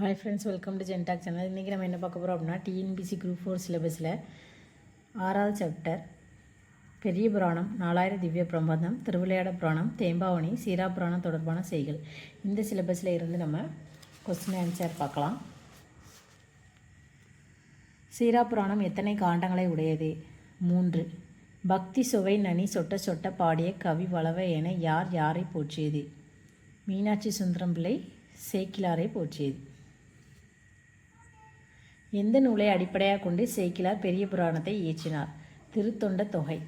Hi friends welcome to ஜென்டாக் channel இன்றைக்கி நம்ம என்ன பார்க்க போகிறோம் அப்படின்னா டிஎன்பிசி குரூப் ஃபோர் சிலபஸில் ஆறாவது சாப்டர் பெரிய புராணம் நாலாயிரம் திவ்ய பிரபந்தம் திருவிளையாட புராணம் தேம்பாவணி சீரா புராணம் தொடர்பான செய்கள் இந்த சிலபஸில் இருந்து நம்ம கொஸ்டின் ஆன்சர் பார்க்கலாம். சீரா புராணம் எத்தனை காண்டங்களை உடையது? மூன்று. பக்தி சுவை நனி சொட்ட சொட்ட பாடிய கவி வளவ என யார் யாரை போற்றியது? மீனாட்சி சுந்தரம் பிள்ளை சேக்கிலாரை போற்றியது. எந்த நூலை அடிப்படையாக கொண்டு சேக்கிலார் பெரிய புராணத்தை இயற்றினார்? திருத்தொண்ட தொகை.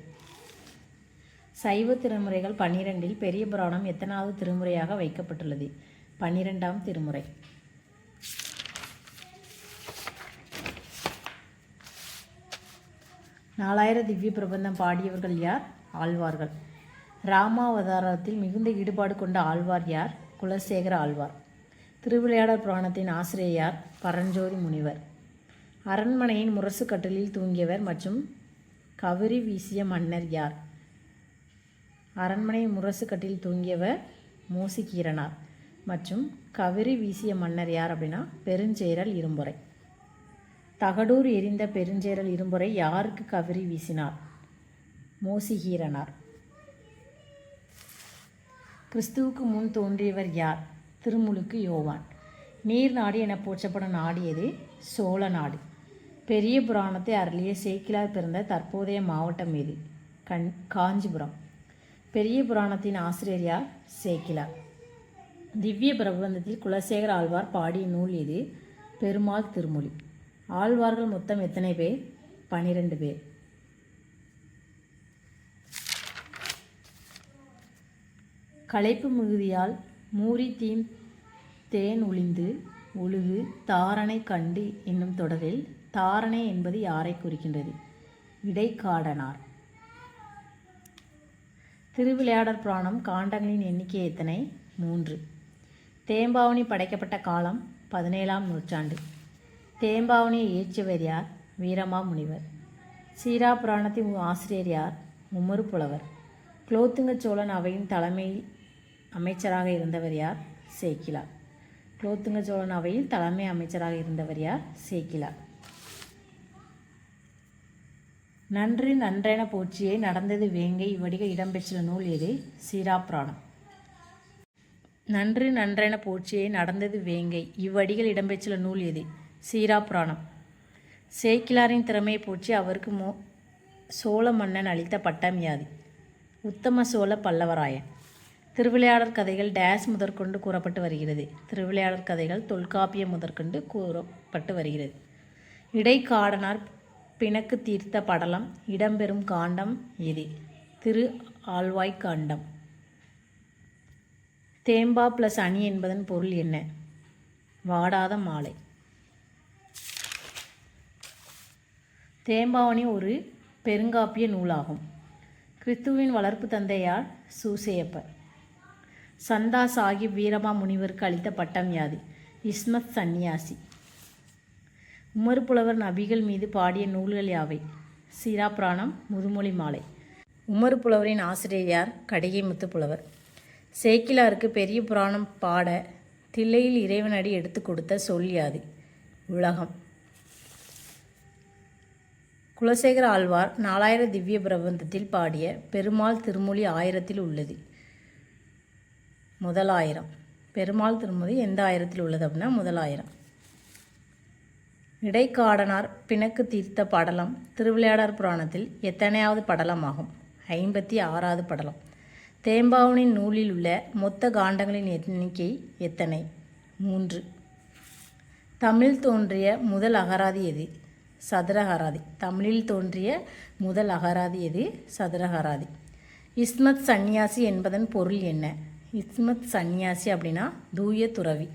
சைவ திருமுறைகள் பன்னிரெண்டில் பெரிய புராணம் எத்தனாவது திருமுறையாக வைக்கப்பட்டுள்ளது? பன்னிரெண்டாம் திருமுறை. நாலாயிர திவ்ய பிரபந்தம் பாடியவர்கள் யார்? ஆழ்வார்கள். ராமாவதாரத்தில் மிகுந்த ஈடுபாடு கொண்ட ஆழ்வார் யார்? குலசேகர ஆழ்வார். திருவிளையாடல் புராணத்தின் ஆசிரியர் யார்? பரஞ்சோதி முனிவர். அரண்மனையின் முரசு கட்டிலில் தூங்கியவர் மற்றும் கவரி வீசிய மன்னர் யார்? அரண்மனை முரசு கட்டில் தூங்கியவர் மோசிகீரனார் மற்றும் கவரி வீசிய மன்னர் யார் அப்படின்னா பெருஞ்சேரல் இரும்புரை தகடூர் எரிந்த பெருஞ்சேரல் இரும்புரை யாருக்கு கவரி வீசினார்? மோசிகீரனார் கிறிஸ்துவுக்கு முன் தோன்றியவர் யார்? திருமுழுக்கு யோவான். நீர் நாடு என போற்றப்படும் நாடு எது? சோழ நாடு. பெரிய புராணத்தை அருளிய சேக்கிலார் பிறந்த தற்போதைய மாவட்டம் எது கண் காஞ்சிபுரம். பெரிய புராணத்தின் ஆசிரியர் சேக்கிலார். திவ்ய பிரபந்தத்தில் குலசேகர ஆழ்வார் பாடிய நூல் இது பெருமாள் திருமொழி ஆழ்வார்கள் மொத்தம் எத்தனை பேர்? பனிரெண்டு பேர். களைப்பு மிகுதியால் மூரி தீம் தேன் ஒளிந்து ஒழுகு தாரணை கண்டு என்னும் தொடரில் தாரணை என்பது யாரை குறிக்கின்றது? இடைக்காடனார். திருவிளையாடற் புராணம் காண்டங்களின் எண்ணிக்கை எத்தனை? மூன்று. தேம்பாவணி படைக்கப்பட்ட காலம் பதினேழாம் நூற்றாண்டு. தேம்பாவணியை இயற்றியவர் யார்? வீரமா முனிவர். சீரா புராணத்தின் ஆசிரியர் யார்? உமறு புலவர். குலோத்துங்க சோழன் அவையின் தலைமை அமைச்சராக இருந்தவர் யார்? சேக்கிலார் குலோத்துங்க சோழன் அவையில் தலைமை அமைச்சராக இருந்தவர் யார்? சேக்கிலார் நன்று நன்றென போற்றியே நடந்தது வேங்கை இவ்வடிக இடம்பெற்ற நூல் எது? சீரா புராணம் நன்று நன்றென போற்றியே நடந்தது வேங்கை இவ்வடிகள் இடம்பெற்றுள்ள நூல் எது? சீரா புராணம் சேக்கிலாரின் திறமையை போற்றி அவருக்கு மோ சோழ மன்னன் அளித்த பட்டம் யாது? உத்தம சோழ பல்லவராயன் திருவிளையாடற் கதைகள் டேஸ் முதற்கொண்டு கூறப்பட்டு வருகிறது. திருவிளையாடற் கதைகள் தொல்காப்பியம் முதற்கொண்டு கூறப்பட்டு வருகிறது. இடைக்காடனார் பிணக்கு தீர்த்த படலம் இடம்பெறும் காண்டம் எது? திரு ஆழ்வாய் காண்டம். தேம்பா ப்ளஸ் அணி என்பதன் பொருள் என்ன? வாடாத மாலை. தேம்பாவணி ஒரு பெருங்காப்பிய நூலாகும். கிறித்துவின் வளர்ப்பு தந்தையார் சூசையப்பர். சந்தா சாஹிப் வீரமா முனிவருக்கு அளித்த பட்டம் யாது? இஸ்மத் சந்நியாசி. உமர் புலவர் நபிகள் மீது பாடிய நூல்கள் யாவை? சீரா புராணம் முதுமொழி மாலை. உமர் புலவரின் ஆசிரியர் யார்? கடிகை முத்து புலவர் சேக்கிலாருக்கு பெரிய புராணம் பாட தில்லையில் இறைவனடி எடுத்து கொடுத்த சொல் யாது? உலகம். குலசேகர ஆழ்வார் நாலாயிர திவ்ய பிரபந்தத்தில் பாடிய பெருமாள் திருமொழி ஆயிரத்தில் உள்ளது. முதலாயிரம் பெருமாள் திருமொழி எந்த ஆயிரத்தில் உள்ளது அப்படின்னா முதலாயிரம் இடைக்காடனார் பிணக்கு தீர்த்த படலம் திருவிளையாடார் புராணத்தில் எத்தனையாவது படலமாகும்? ஐம்பத்தி ஆறாவது படலம். தேம்பாவனின் நூலில் உள்ள மொத்த காண்டங்களின் எண்ணிக்கை எத்தனை? மூன்று. தமிழ் தோன்றிய முதல் அகராதி எது? சதுரஹராதி. தமிழில் தோன்றிய முதல் அகராதி எது? சதுரஹராதி. இஸ்மத் சந்நியாசி என்பதன் பொருள் என்ன? இஸ்மத் சந்நியாசி அப்படின்னா தூய துறவி.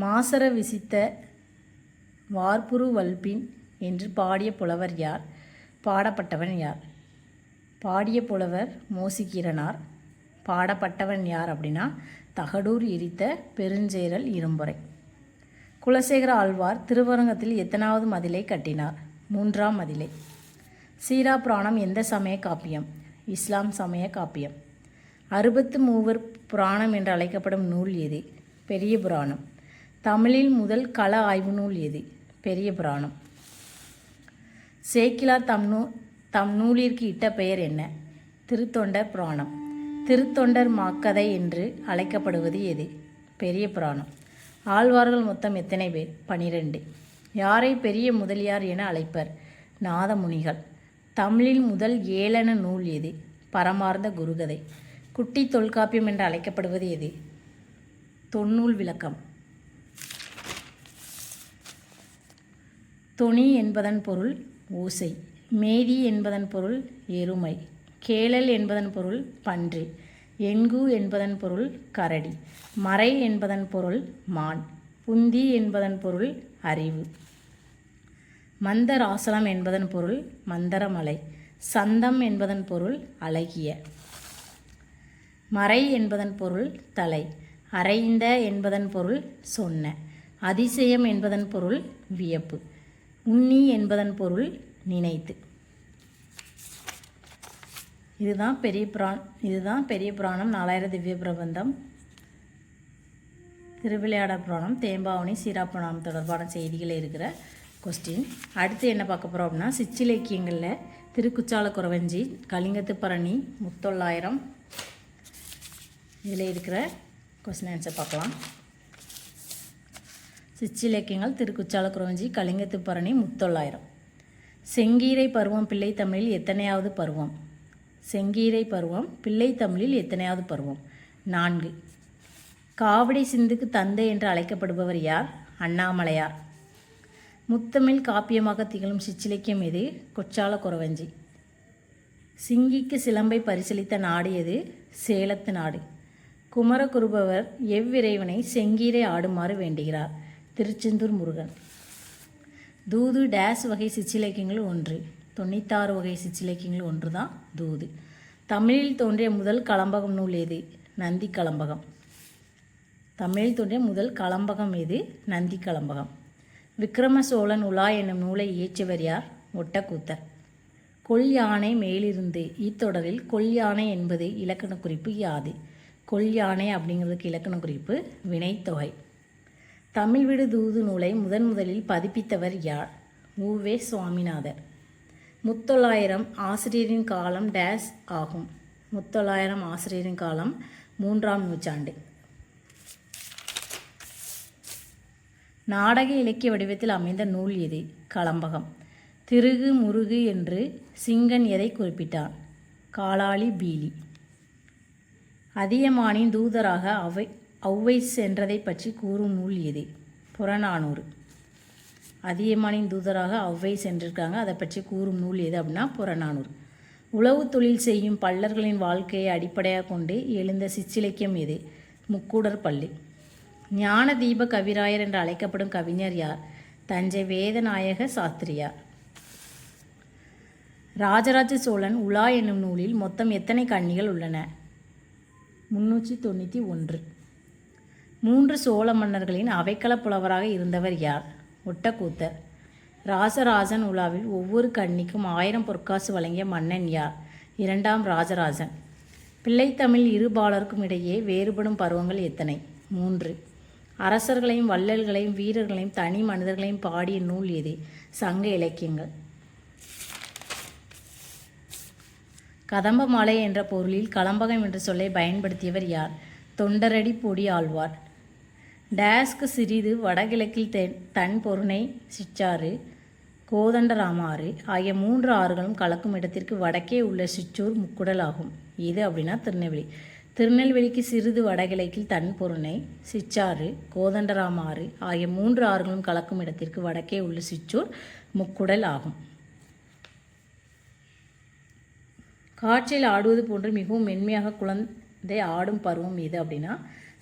மாசர விசித்த வார்புரு வல்பின் என்று பாடிய புலவர் யார்? பாடப்பட்டவன் யார்? பாடிய புலவர் மோசிகீரனார். பாடப்பட்டவன் யார் அப்படின்னா தகடூர் எரித்த பெருஞ்சேரல் இரும்புரை. குலசேகர ஆழ்வார் திருவரங்கத்தில் எத்தனாவது மதிலை கட்டினார்? மூன்றாம் மதிலை. சீரா புராணம் எந்த சமய காப்பியம்? இஸ்லாம் சமய காப்பியம். அறுபத்து மூவர் புராணம் என்று அழைக்கப்படும் நூல் எது? பெரிய புராணம். தமிழில் முதல் கள ஆய்வு நூல் எது? பெரிய புராணம். சேக்கிலா தம் நூ தம் நூலிற்கு இட்ட பெயர் என்ன? திருத்தொண்டர் புராணம். திருத்தொண்டர் மாக்கதை என்று அழைக்கப்படுவது எது? பெரிய புராணம். ஆழ்வார்கள் மொத்தம் எத்தனை பேர்? பனிரெண்டு. யாரை பெரிய முதலியார் என அழைப்பர்? நாதமுனிகள். தமிழில் முதல் ஏளன நூல் எது? பரமார்ந்த குருகதை. குட்டி தொல்காப்பியம் என்று அழைக்கப்படுவது எது? தொன்னூல் விளக்கம். தொனி என்பதன் பொருள் ஓசை மேதி என்பதன் பொருள் எருமை கேளல் என்பதன் பொருள் பன்றி எண்கு என்பதன் பொருள் கரடி மறை என்பதன் பொருள் மான் புந்தி என்பதன் பொருள் அறிவு மந்தராசலம் என்பதன் பொருள் மந்தரமலை சந்தம் என்பதன் பொருள் அழகிய மறை என்பதன் பொருள் தலை அறைந்த என்பதன் பொருள் சொன்ன அதிசயம் என்பதன் பொருள் வியப்பு உண்ணி என்பதன் பொருள் நினைத்து. இதுதான் பெரிய புராண் இதுதான் பெரிய புராணம் நாலாயிரம் திவ்ய பிரபந்தம். திருவிளையாட புராணம் தேம்பாவணி சீராப்புராணம் தொடர்பான செய்திகள் இருக்கிற கொஸ்டின் அடுத்து என்ன பார்க்க போகிறோம் அப்படின்னா சிற்றிலக்கியங்களில் திருக்குச்சால குறவஞ்சி கலிங்கத்து பரணி முத்தொள்ளாயிரம். இதில் இருக்கிற கொஸ்டின் ஆன்சர் பார்க்கலாம். சிற்றிலக்கியங்கள் திருக்குச்சால குறவஞ்சி கலிங்கத்து பரணி முத்தொள்ளாயிரம். செங்கீரை பருவம் பிள்ளை தமிழில் எத்தனையாவது பருவம்? செங்கீரை பருவம் பிள்ளை தமிழில் எத்தனையாவது பருவம்? நான்கு. காவடி சிந்துக்கு தந்தை என்று அழைக்கப்படுபவர் யார்? அண்ணாமலையார். முத்தமிழ் காப்பியமாக திகழும் சிற்றிலக்கியம் எது? கொச்சால குறவஞ்சி. சிங்கிக்கு சிலம்பை பரிசீலித்த நாடு எது? சேலத்து நாடு. குமரகுருபவர் எவ்விறைவனை செங்கீரை ஆடுமாறு வேண்டுகிறார். திருச்செந்தூர் முருகன். தூது டேஸ் வகை சிற்றிலக்கியங்கள் ஒன்று. தொண்ணூத்தாறு வகை சிற்றிலக்கியங்கள் ஒன்று தான் தூது. தமிழில் தோன்றிய முதல் களம்பகம் நூல் எது? நந்தி களம்பகம் தமிழில் தோன்றிய முதல் களம்பகம் எது? நந்தி களம்பகம் விக்ரம சோழன் உலா என்னும் நூலை இயற்றியவர் யார்? ஒட்டக்கூத்தர். கொல் யானை மேலிருந்து இத்தொடரில் கொல் யானை என்பது இலக்கண குறிப்பு யாது. கொல் யானை அப்படிங்கிறதுக்கு இலக்கண குறிப்பு வினைத்தொகை. தமிழ் விடு தூது நூலை முதன் முதலில் பதிப்பித்தவர் யார்? உவே சுவாமிநாதர். முத்தொள்ளாயிரம் ஆசிரியரின் காலம் டேஸ் ஆகும். முத்தொள்ளாயிரம் ஆசிரியரின் காலம் மூன்றாம் நூற்றாண்டு. நாடக இலக்கிய வடிவத்தில் அமைந்த நூல் எது? களம்பகம். திருகு முருகு என்று சிங்கன் எதை குறிப்பிட்டான் காலாளி பீலி. அதியமானின் தூதராக அவை ஔவை சென்றதை பற்றி கூறும் நூல் எது? புறநானூறு. அதியமானின் தூதராக ஔவை சென்றிருக்காங்க. அதை பற்றி கூறும் நூல் எது அப்படின்னா புறநானூறு. உழவு தொழில் செய்யும் பல்லர்களின் வாழ்க்கையை அடிப்படையாக கொண்டு எழுந்த சிற்றிலக்கியம் எது? முக்கூடர் பள்ளி. ஞான தீப கவிராயர் என்று அழைக்கப்படும் கவிஞர் யார்? தஞ்சை வேதநாயக சாஸ்திரியார் ராஜராஜ சோழன் உலா என்னும் நூலில் மொத்தம் எத்தனை கன்னிகள் உள்ளன? முன்னூற்றி தொண்ணூற்றி ஒன்று. மூன்று சோழ மன்னர்களின் அவைக்கள புலவராக இருந்தவர் யார்? ஒட்டக்கூத்தர் ராசராஜன் உலாவில் ஒவ்வொரு கண்ணிக்கும் ஆயிரம் பொற்காசு வழங்கிய மன்னன் யார்? இரண்டாம் ராஜராஜன். பிள்ளைத்தமிழ் இருபாலருக்கும் இடையே வேறுபடும் பருவங்கள் எத்தனை? மூன்று. அரசர்களையும் வள்ளல்களையும் வீரர்களையும் தனி மனிதர்களையும் பாடிய நூல் எது? சங்க இலக்கியங்கள். கதம்ப மாலை என்ற பொருளில் கலம்பகம் என்ற சொல்லை பயன்படுத்தியவர் யார்? தொண்டரடி பொடி ஆழ்வார். டேஸ்க்கு சிறிது வடகிழக்கில் தென் தன் பொருணை கோதண்டராமாறு ஆகிய மூன்று ஆறுகளும் கலக்கும் இடத்திற்கு வடக்கே உள்ள சிற்றூர் முக்குடல் ஆகும். இது அப்படின்னா திருநெல்வேலி. திருநெல்வேலிக்கு சிறிது வடகிழக்கில் தன் பொருணை சிச்சாறு கோதண்டராமாறு ஆகிய மூன்று ஆறுகளும் கலக்கும் இடத்திற்கு வடக்கே உள்ள சிற்றூர் முக்குடல் ஆகும். காற்றில் ஆடுவது போன்று மிகவும் மென்மையாக குழந்தை ஆடும் பருவம் எது அப்படின்னா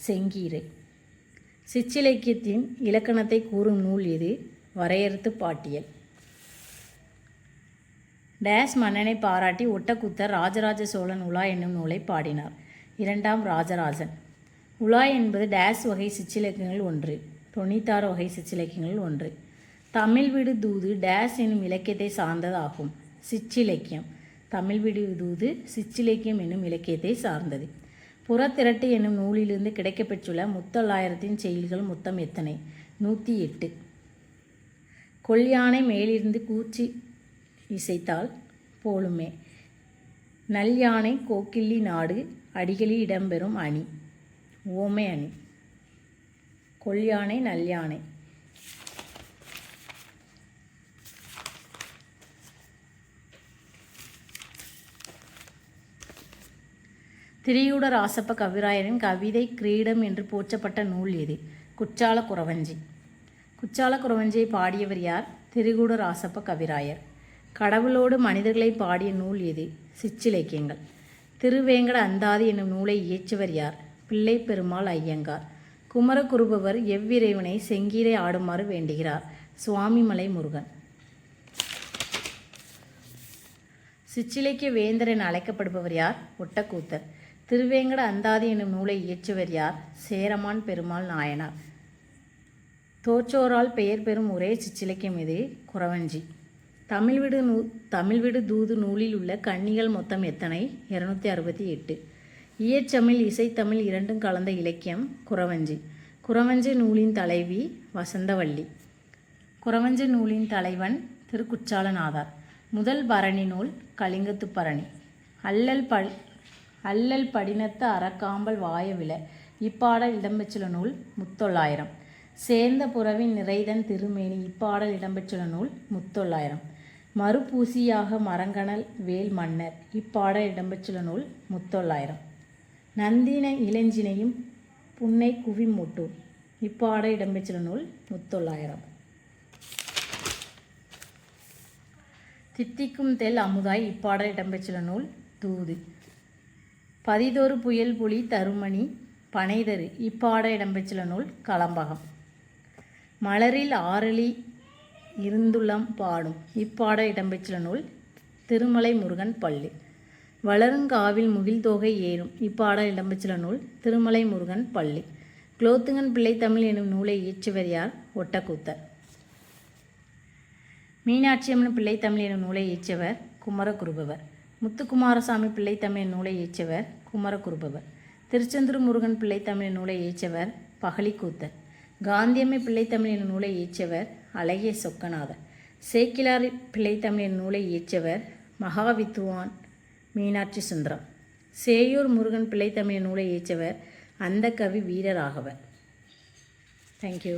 செங்கீரை. சிற்றிலக்கியத்தின் இலக்கணத்தை கூறும் நூல் இது வரையறுத்து பாட்டியல். டேஸ் மன்னனை பாராட்டி ஒட்டக்குத்தர் ராஜராஜ சோழன் உலா என்னும் நூலை பாடினார். இரண்டாம் ராஜராஜன். உலா என்பது டேஸ் வகை சிற்றிலக்கியங்கள் ஒன்று தொண்ணூத்தாறு வகை சிற்றிலக்கியங்கள் ஒன்று. தமிழ் விடு தூது டேஸ் என்னும் இலக்கியத்தை சார்ந்ததாகும் சிற்றிலக்கியம். தமிழ் விடு தூது சிற்றிலக்கியம் என்னும் இலக்கியத்தை சார்ந்தது. புறத்திரட்டு என்னும் நூலிலிருந்து கிடைக்கப்பெற்றுள்ள முத்தொள்ளாயிரத்தின் செயல்கள் மொத்தம் எத்தனை? நூற்றி எட்டு. கொல்யானை மேலிருந்து கூச்சி இசைத்தால் போலுமே. நல்யானை கோக்கிள்ளி நாடு அடிகளில் இடம்பெறும் அணி. ஓமை அணி. கொல்யானை நல்யானை. திரியூட ராசப்ப கவிராயரின் கவிதை கிரீடம் என்று போற்றப்பட்ட நூல் எது? குற்றால குறவஞ்சி. குற்றால குறவஞ்சியை பாடியவர் யார்? திரிகூட ராசப்ப கவிராயர். கடவுளோடு மனிதர்களை பாடிய நூல் எது? சிற்றிலக்கியங்கள். திருவேங்கட அந்தாதி என்னும் நூலை இயற்றுவர் யார்? பிள்ளை பெருமாள் ஐயங்கார். குமரகுருபவர் எவ்விறைவனை செங்கீரை ஆடுமாறு வேண்டுகிறார். சுவாமிமலை முருகன். சிற்றிலக்கிய வேந்தர் என அழைக்கப்படுபவர் யார்? ஒட்டக்கூத்தர். திருவேங்கட அந்தாதி என்னும் நூலை இயற்றுவர் யார்? சேரமான் பெருமாள் நாயனார். தோற்றோரால் பெயர் பெறும் ஒரே சிற்றிலக்கியம் இது குறவஞ்சி. தமிழ்விடு நூ தமிழ்விடு தூது நூலில் உள்ள கன்னிகள் மொத்தம் எத்தனை? இரநூத்தி அறுபத்தி எட்டு. இயற்றமிழ் இசைத்தமிழ் இரண்டும் கலந்த இலக்கியம் குறவஞ்சி. குறவஞ்சி நூலின் தலைவி வசந்தவள்ளி. குறவஞ்சி நூலின் தலைவன் திருக்குற்றாலநாதார். முதல் பரணி நூல் கலிங்கத்து பரணி அல்லல் பல் அல்லல் படினத்த அறக்காம்பல் வாயவில. இப்பாடல் இடம்பெற்றுள்ள நூல் முத்தொள்ளாயிரம். சேர்ந்த புறவின் நிறைதன் திருமேனி இப்பாடல் இடம்பெற்றுள்ள நூல் முத்தொள்ளாயிரம். மறுபூசியாக மரங்கணல் வேல் மன்னர் இப்பாடல் இடம்பெற்றுள்ள நூல் முத்தொள்ளாயிரம். நந்தின இளஞ்சினையும் புன்னை குவி இப்பாடல் இடம்பெற்றுள்ள நூல் முத்தொள்ளாயிரம். தித்திக்கும் தெல் அமுதாய் இப்பாடல் இடம்பெற்றுள்ள நூல் தூது. பதிதொரு புயல் புலி தருமணி பனைதரு இப்பாட இடம்பெற்றுள்ள நூல் கலம்பகம் மலரில் ஆரளி இருந்துளம் பாடும் இப்பாட இடம்பெற்றுள்ள நூல் திருமலை முருகன் பள்ளி. வளருங்காவில் முகில்தோகை ஏறும் இப்பாட இடம்பெற்றுள்ள நூல் திருமலை முருகன் பள்ளி. குலோத்துங்கன் பிள்ளை தமிழ் எனும் நூலை இயற்றுவர் யார்? ஒட்டக்கூத்தர். மீனாட்சியம்மன் பிள்ளை தமிழ் எனும் நூலை இயற்றியவர் குமரகுருபவர். முத்துக்குமாரசாமி பிள்ளைத்தமிழ் நூலை இயற்றியவர் குமரகுருபவர். திருச்செந்தூர் முருகன் பிள்ளைத்தமிழ் நூலை இயற்றியவர் பகலிக்கூத்தர். காந்தியம்மை பிள்ளைத்தமிழின் நூலை இயற்றியவர் அழகிய சொக்கநாதர். சேக்கிலார் பிள்ளைத்தமிழின் நூலை இயற்றியவர் மகாவித்துவான் மீனாட்சி சுந்தரம். சேயூர் முருகன் பிள்ளைத்தமிழின் நூலை இயற்றியவர் அந்த கவி வீரராகவர் தேங்க்யூ